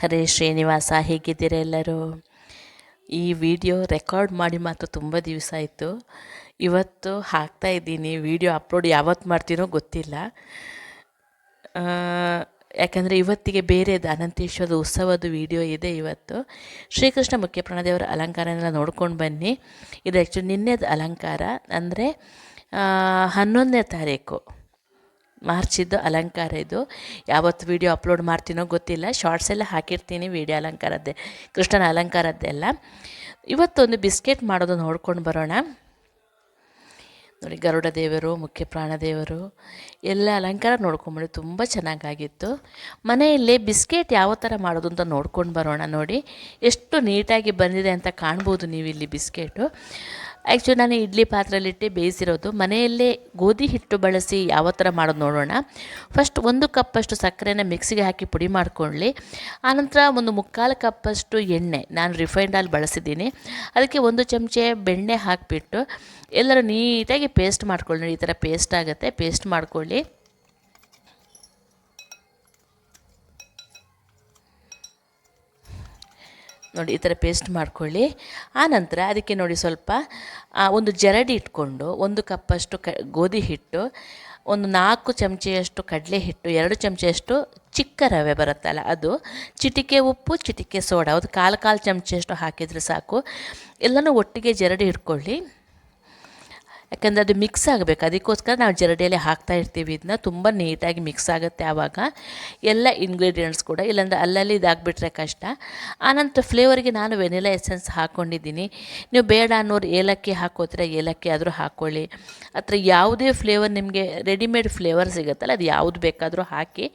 ಹರೇ ಶ್ರೀನಿವಾಸ, ಹೇಗಿದ್ದೀರ ಎಲ್ಲರೂ? ಈ ವಿಡಿಯೋ ರೆಕಾರ್ಡ್ ಮಾಡಿ ಮಾತ್ರ ತುಂಬ ದಿವಸ ಆಯಿತು. ಇವತ್ತು ಹಾಕ್ತಾ ಇದ್ದೀನಿ. ವಿಡಿಯೋ ಅಪ್ಲೋಡ್ ಯಾವತ್ತು ಮಾಡ್ತೀನೋ ಗೊತ್ತಿಲ್ಲ. ಯಾಕಂದರೆ ಇವತ್ತಿಗೆ ಬೇರೆದು ಅನಂತೇಶ್ವರದ ಉತ್ಸವದ ವಿಡಿಯೋ ಇದೆ ಇವತ್ತು. ಶ್ರೀಕೃಷ್ಣ ಮುಖ್ಯ ಪ್ರಾಣದೇವರ ಅಲಂಕಾರನೆಲ್ಲ ನೋಡ್ಕೊಂಡು ಬನ್ನಿ. ಇದು ಆ್ಯಕ್ಚುಲಿ ನಿನ್ನೆದು ಅಲಂಕಾರ. ಅಂದರೆ ಹನ್ನೊಂದನೇ ತಾರೀಕು. ಮಾರ್ಚಿದ್ದು ಅಲಂಕಾರ ಇದು. ಯಾವತ್ತು ವೀಡಿಯೋ ಅಪ್ಲೋಡ್ ಮಾಡ್ತೀನೋ ಗೊತ್ತಿಲ್ಲ. ಶಾರ್ಟ್ಸ್ ಎಲ್ಲ ಹಾಕಿರ್ತೀನಿ ವೀಡಿಯೋ ಅಲಂಕಾರದ್ದೇ, ಕೃಷ್ಣನ ಅಲಂಕಾರದ್ದೆಲ್ಲ. ಇವತ್ತೊಂದು ಬಿಸ್ಕೆಟ್ ಮಾಡೋದು ನೋಡ್ಕೊಂಡು ಬರೋಣ. ನೋಡಿ, ಗರುಡ ದೇವರು, ಮುಖ್ಯ ಪ್ರಾಣದೇವರು ಎಲ್ಲ ಅಲಂಕಾರ ನೋಡ್ಕೊಂಬಿಡಿ ತುಂಬ ಚೆನ್ನಾಗಾಗಿತ್ತು. ಮನೆಯಲ್ಲಿ ಬಿಸ್ಕೆಟ್ ಯಾವ ಥರ ಮಾಡೋದು ಅಂತ ನೋಡ್ಕೊಂಡು ಬರೋಣ ನೋಡಿ. ಎಷ್ಟು ನೀಟಾಗಿ ಬಂದಿದೆ ಅಂತ ಕಾಣ್ಬೋದು ನೀವು ಇಲ್ಲಿ ಬಿಸ್ಕೆಟು. ಆ್ಯಕ್ಚುಲಿ ನಾನು ಇಡ್ಲಿ ಪಾತ್ರೆಯಲ್ಲಿಟ್ಟು ಬೇಯಿಸಿರೋದು. ಮನೆಯಲ್ಲೇ ಗೋಧಿ ಹಿಟ್ಟು ಬಳಸಿ ಯಾವ ಥರ ಮಾಡೋದು ನೋಡೋಣ. ಫಸ್ಟ್ ಒಂದು ಕಪ್ಪಷ್ಟು ಸಕ್ಕರೆನ ಮಿಕ್ಸಿಗೆ ಹಾಕಿ ಪುಡಿ ಮಾಡ್ಕೊಳ್ಳಿ. ಆನಂತರ ಒಂದು ಮುಕ್ಕಾಲು ಕಪ್ಪಷ್ಟು ಎಣ್ಣೆ ನಾನು ರಿಫೈನ್ಡ್ ಆಲ್ ಬಳಸಿದ್ದೀನಿ. ಅದಕ್ಕೆ ಒಂದು ಚಮಚೆ ಬೆಣ್ಣೆ ಹಾಕಿಬಿಟ್ಟು ಎಲ್ಲರೂ ನೀಟಾಗಿ ಪೇಸ್ಟ್ ಮಾಡ್ಕೊಳ್ಳಿ. ಈ ಥರ ಪೇಸ್ಟ್ ಆಗುತ್ತೆ. ಪೇಸ್ಟ್ ಮಾಡ್ಕೊಳ್ಳಿ. ನೋಡಿ, ಈ ಥರ ಪೇಸ್ಟ್ ಮಾಡ್ಕೊಳ್ಳಿ. ಆನಂತರ ಅದಕ್ಕೆ ನೋಡಿ ಸ್ವಲ್ಪ ಒಂದು ಜರಡಿ ಇಟ್ಕೊಂಡು ಒಂದು ಕಪ್ಪಷ್ಟು ಕ, ಗೋಧಿ ಹಿಟ್ಟು, ಒಂದು ನಾಲ್ಕು ಚಮಚೆಯಷ್ಟು ಕಡಲೆ ಹಿಟ್ಟು, ಎರಡು ಚಮಚೆಯಷ್ಟು ಚಿಕ್ಕ ರವೆ ಬರುತ್ತಲ್ಲ ಅದು, ಚಿಟಿಕೆ ಉಪ್ಪು, ಚಿಟಿಕೆ ಸೋಡಾ, ಒಂದು ಕಾಲು ಕಾಲು ಚಮಚೆಯಷ್ಟು ಹಾಕಿದರೆ ಸಾಕು. ಎಲ್ಲನೂ ಒಟ್ಟಿಗೆ ಜರಡಿ ಇಟ್ಕೊಳ್ಳಿ. ಯಾಕಂದರೆ ಅದು ಮಿಕ್ಸ್ ಆಗಬೇಕು. ಅದಕ್ಕೋಸ್ಕರ ನಾವು ಜರಡಿಯಲ್ಲಿ ಹಾಕ್ತಾ ಇರ್ತೀವಿ. ಇದನ್ನ ತುಂಬ ನೀಟಾಗಿ ಮಿಕ್ಸ್ ಆಗುತ್ತೆ ಆವಾಗ. ಎಲ್ಲ ಇಂಗ್ರೀಡಿಯೆಂಟ್ಸ್ ಕೂಡ, ಇಲ್ಲಾಂದರೆ ಅಲ್ಲಲ್ಲಿ ಇದಾಗ್ಬಿಟ್ರೆ ಕಷ್ಟ. ಆನಂತರ ಫ್ಲೇವರ್ಗೆ ನಾನು ವೆನಿಲಾ ಎಸೆನ್ಸ್ ಹಾಕ್ಕೊಂಡಿದ್ದೀನಿ ನೀವು ಬೇಡ ಅನ್ನೋರು ಏಲಕ್ಕಿ ಹಾಕೋದ್ರೆ ಏಲಕ್ಕಿ ಆದರೂ ಹಾಕ್ಕೊಳ್ಳಿ ಅಥವಾ ಯಾವುದೇ ಫ್ಲೇವರ್ ನಿಮಗೆ ರೆಡಿಮೇಡ್ ಫ್ಲೇವರ್ ಸಿಗುತ್ತಲ್ಲ, ಅದು ಯಾವುದು ಬೇಕಾದರೂ ಹಾಕಿ.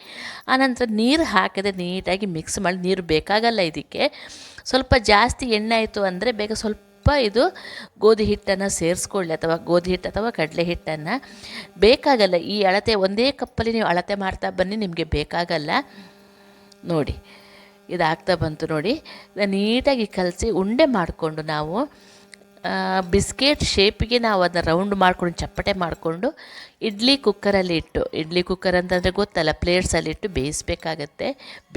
ಆನಂತರ ನೀರು ಹಾಕಿದ್ರೆ ನೀಟಾಗಿ ಮಿಕ್ಸ್ ಮಾಡಿ, ನೀರು ಬೇಕಾಗಲ್ಲ ಇದಕ್ಕೆ. ಸ್ವಲ್ಪ ಜಾಸ್ತಿ ಎಣ್ಣೆ ಆಯಿತು ಅಂದರೆ ಬೇಗ ಸ್ವಲ್ಪ ಇದು ಗೋಧಿ ಹಿಟ್ಟನ್ನು ಸೇರಿಸ್ಕೊಳ್ಳಿ ಅಥವಾ ಗೋಧಿ ಹಿಟ್ಟು ಅಥವಾ ಕಡಲೆ ಹಿಟ್ಟನ್ನು. ಬೇಕಾಗಲ್ಲ, ಈ ಅಳತೆ ಒಂದೇ ಕಪ್ಪಲ್ಲಿ ನೀವು ಅಳತೆ ಮಾಡ್ತಾ ಬನ್ನಿ, ನಿಮಗೆ ಬೇಕಾಗಲ್ಲ. ನೋಡಿ, ಇದಾಗ್ತಾ ಬಂತು ನೋಡಿ. ನೀಟಾಗಿ ಕಲಸಿ ಉಂಡೆ ಮಾಡಿಕೊಂಡು ನಾವು ಬಿಸ್ಕೆಟ್ ಶೇಪಿಗೆ ನಾವು ಅದನ್ನ ರೌಂಡ್ ಮಾಡ್ಕೊಂಡು, ಚಪ್ಪಟೆ ಮಾಡಿಕೊಂಡು, ಇಡ್ಲಿ ಕುಕ್ಕರಲ್ಲಿ ಇಟ್ಟು, ಇಡ್ಲಿ ಕುಕ್ಕರ್ ಅಂತಂದರೆ ಗೊತ್ತಲ್ಲ, ಪ್ಲೇಟ್ಸಲ್ಲಿ ಇಟ್ಟು ಬೇಯಿಸ್ಬೇಕಾಗತ್ತೆ,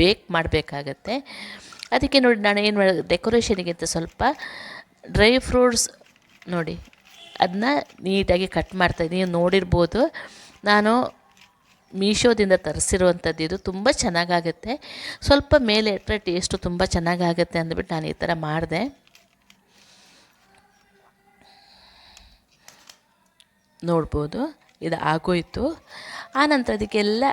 ಬೇಕ್ ಮಾಡಬೇಕಾಗತ್ತೆ. ಅದಕ್ಕೆ ನೋಡಿ, ನಾನು ಏನು ಮಾಡೋದು ಡೆಕೋರೇಷನಿಗಿಂತ ಸ್ವಲ್ಪ ಡ್ರೈ ಫ್ರೂಟ್ಸ್ ನೋಡಿ ಅದನ್ನ ನೀಟಾಗಿ ಕಟ್ ಮಾಡ್ತಾಯಿದ್ದೀನಿ ನೀವು ನೋಡಿರ್ಬೋದು, ನಾನು ಮೀಶೋದಿಂದ ತರಿಸಿರುವಂಥದ್ದು ಇದು. ತುಂಬ ಚೆನ್ನಾಗಾಗುತ್ತೆ. ಸ್ವಲ್ಪ ಮೇಲೆ ಇಟ್ಟರೆ ಟೇಸ್ಟು ತುಂಬ ಚೆನ್ನಾಗಾಗುತ್ತೆ ಅಂದ್ಬಿಟ್ಟು ನಾನು ಈ ಥರ ಮಾಡಿದೆ. ನೋಡ್ಬೋದು, ಇದು ಆಗೋಯಿತು. ಆನಂತರ ಅದಕ್ಕೆಲ್ಲ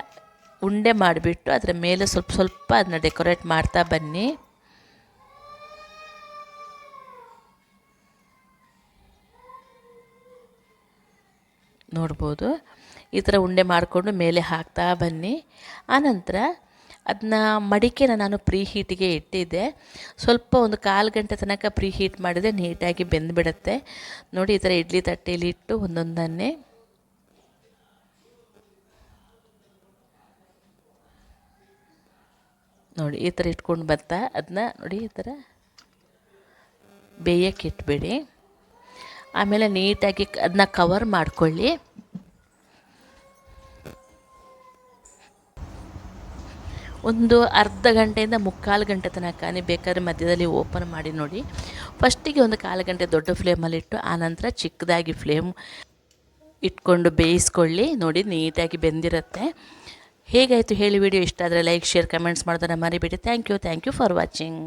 ಉಂಡೆ ಮಾಡಿಬಿಟ್ಟು, ಅದರ ಮೇಲೆ ಸ್ವಲ್ಪ ಸ್ವಲ್ಪ ಅದನ್ನ ಡೆಕೋರೇಟ್ ಮಾಡ್ತಾ ಬನ್ನಿ. ನೋಡ್ಬೋದು. ಈ ಥರ ಉಂಡೆ ಮಾಡಿಕೊಂಡು ಮೇಲೆ ಹಾಕ್ತಾ ಬನ್ನಿ. ಆನಂತರ ಅದನ್ನ ಮಡಿಕೆನ ನಾನು ಪ್ರೀ ಹೀಟಿಗೆ ಇಟ್ಟಿದ್ದೆ. ಸ್ವಲ್ಪ ಒಂದು ಕಾಲು ಗಂಟೆ ತನಕ ಪ್ರೀ ಹೀಟ್ ಮಾಡಿದರೆ ನೀಟಾಗಿ ಬೆಂದುಬಿಡುತ್ತೆ. ನೋಡಿ, ಈ ಥರ ಇಡ್ಲಿ ತಟ್ಟೆಯಲ್ಲಿ ಇಟ್ಟು ಒಂದೊಂದನ್ನೇ. ನೋಡಿ, ಈ ಥರ ಇಟ್ಕೊಂಡು ಬರ್ತಾ. ಅದನ್ನ ನೋಡಿ, ಈ ಥರ ಬೇಯಕ್ಕೆ ಇಟ್ಬಿಡಿ. ಆಮೇಲೆ ನೀಟಾಗಿ ಅದನ್ನ ಕವರ್ ಮಾಡ್ಕೊಳ್ಳಿ. ಒಂದು ಅರ್ಧ ಗಂಟೆಯಿಂದ ಮುಕ್ಕಾಲು ಗಂಟೆ ತನಕ ನೀವು ಬೇಕಾದ್ರೆ ಮಧ್ಯದಲ್ಲಿ ಓಪನ್ ಮಾಡಿ ನೋಡಿ. ಫಸ್ಟಿಗೆ ಒಂದು ಕಾಲು ಗಂಟೆ ದೊಡ್ಡ ಫ್ಲೇಮಲ್ಲಿಟ್ಟು ಆನಂತರ ಚಿಕ್ಕದಾಗಿ ಫ್ಲೇಮ್ ಇಟ್ಕೊಂಡು ಬೇಯಿಸ್ಕೊಳ್ಳಿ. ನೋಡಿ, ನೀಟಾಗಿ ಬೆಂದಿರುತ್ತೆ. ಹೇಗಾಯಿತು ಹೇಳಿ ವಿಡಿಯೋ ಇಷ್ಟ ಆದರೆ ಲೈಕ್ ಶೇರ್ ಕಮೆಂಟ್ಸ್ ಮಾಡೋದನ್ನು ಮರಿಬೇಡಿ. Thank you thank you for watching